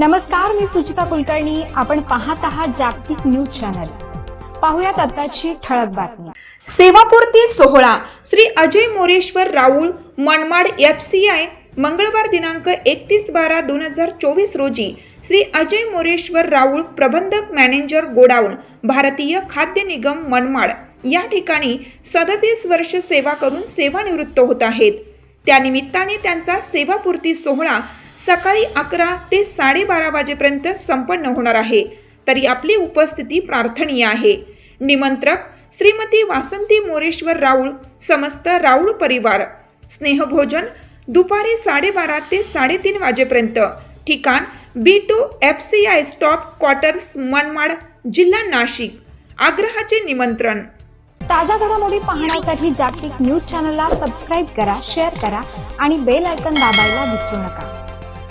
नमस्कार मी सुचिता कुलकर्णी. आपण पाहत आहात जागतिक न्यूज चॅनल. पाहुयात आताची ठळक बातमी. सेवापूर्ती सोहळा. Shri Ajay Moreshwar Raul Manmad F C I मंगळवार दिनांक एकतीस बारा दोन हजार चोवीस रोजी श्री अजय मोरेश्वर राऊळ प्रबंधक मॅनेजर गोडाऊन भारतीय खाद्य निगम मनमाड या ठिकाणी सदतीस वर्ष सेवा करून सेवानिवृत्त होत आहेत. त्यानिमित्ताने त्यांचा सेवापूर्ती सोहळा सकाळी अकरा ते साडेबारा वाजेपर्यंत संपन्न होणार आहे. तरी आपली उपस्थिती प्रार्थनीय आहे. निमंत्रक श्रीमती वासंती मोरेश्वर राऊळ समस्त राऊळ परिवार. स्नेहभोजन दुपारी साडेबारा ते साडेतीन वाजेपर्यंत. ठिकाण B two F C I stop quarters Manmad जिल्हा नाशिक. आग्रहाचे निमंत्रण. ताज्या घडामोडी पाहण्यासाठी जागतिक न्यूज चॅनलला सबस्क्राईब करा शेअर करा आणि बेल आयकन दाबायला विसरू नका.